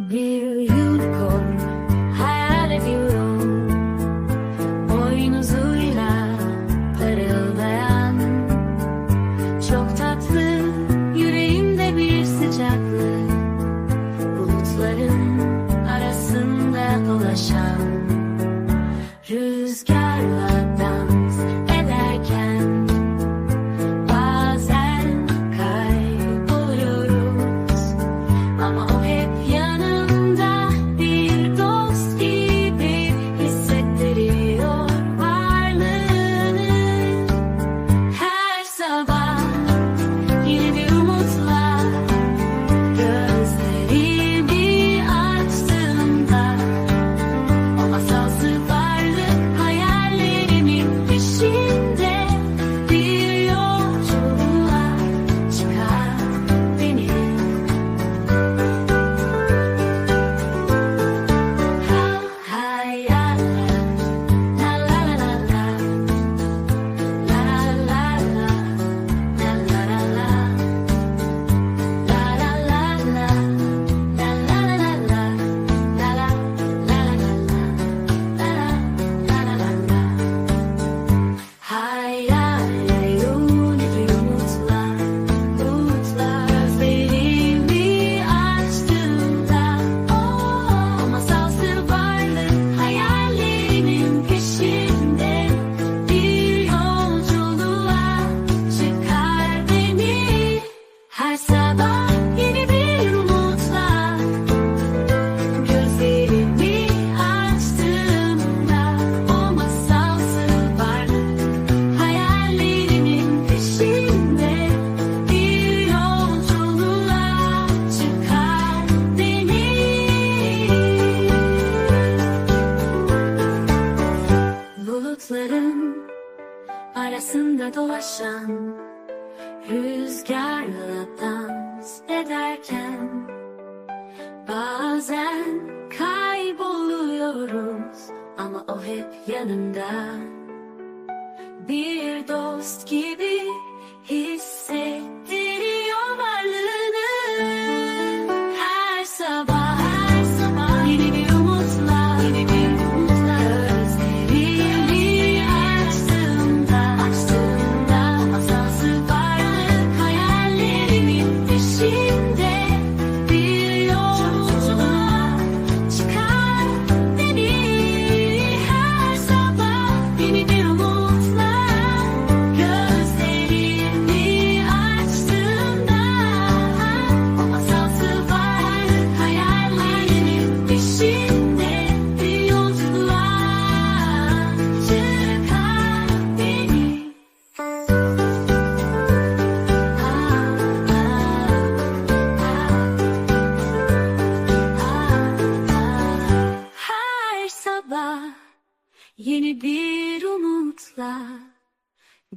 Bir unicorn hayal ediyorum. Boynuzuyla parıldayan Çok tatlı yüreğimde bir sıcaklık. Bulutların arasında dolaşan. dolaşan Rüzgarla dans ederken Bazen kayboluyoruz Ama o hep yanımda. Bir dost gibi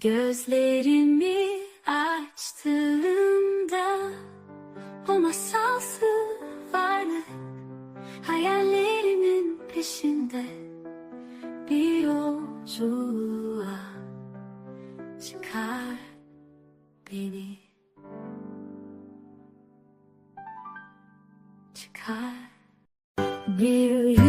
Gözlerimi açtığımda o masalsı varlık hayallerimin peşinde bir yolculuğa çıkar beni. Çıkar. Bir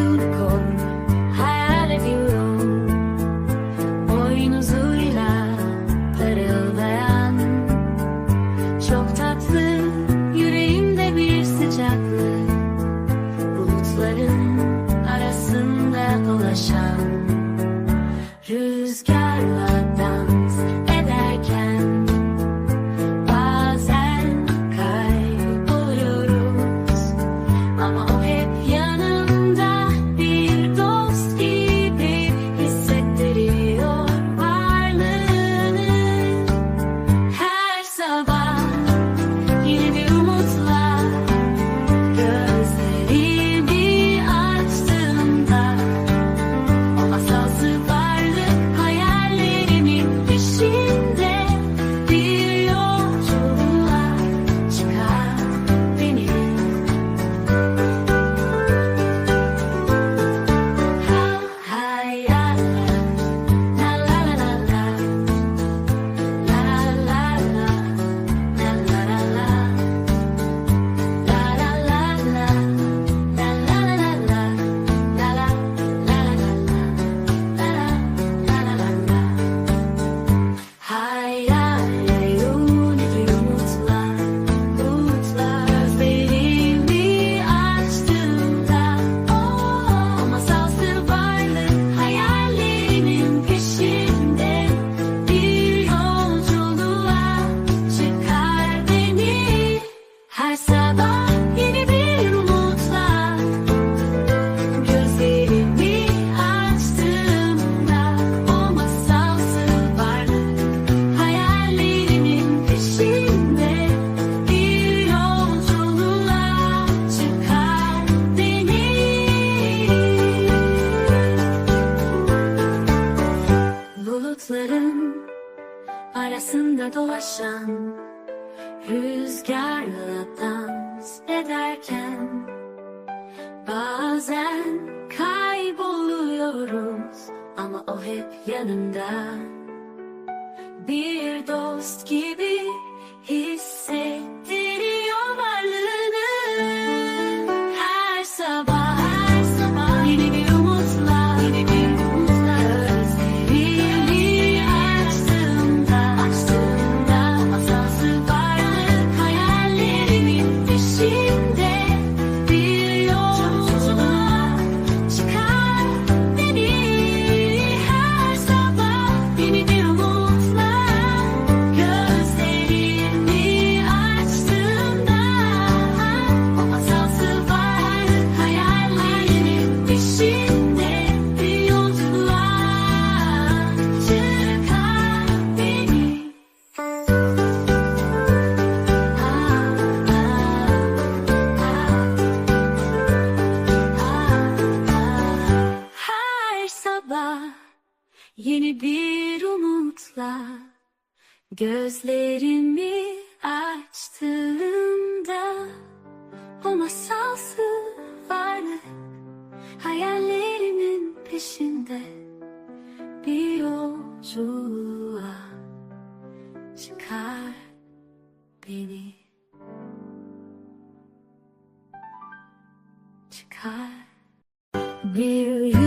dolaşan Rüzgarla dans ederken Bazen kayboluyoruz ama o hep yanında Bir dost gibi Gözlerimi açtığımda O masalsı varlık Hayallerimin peşinde Bir yolculuğa Çıkar beni. Çıkar. Bir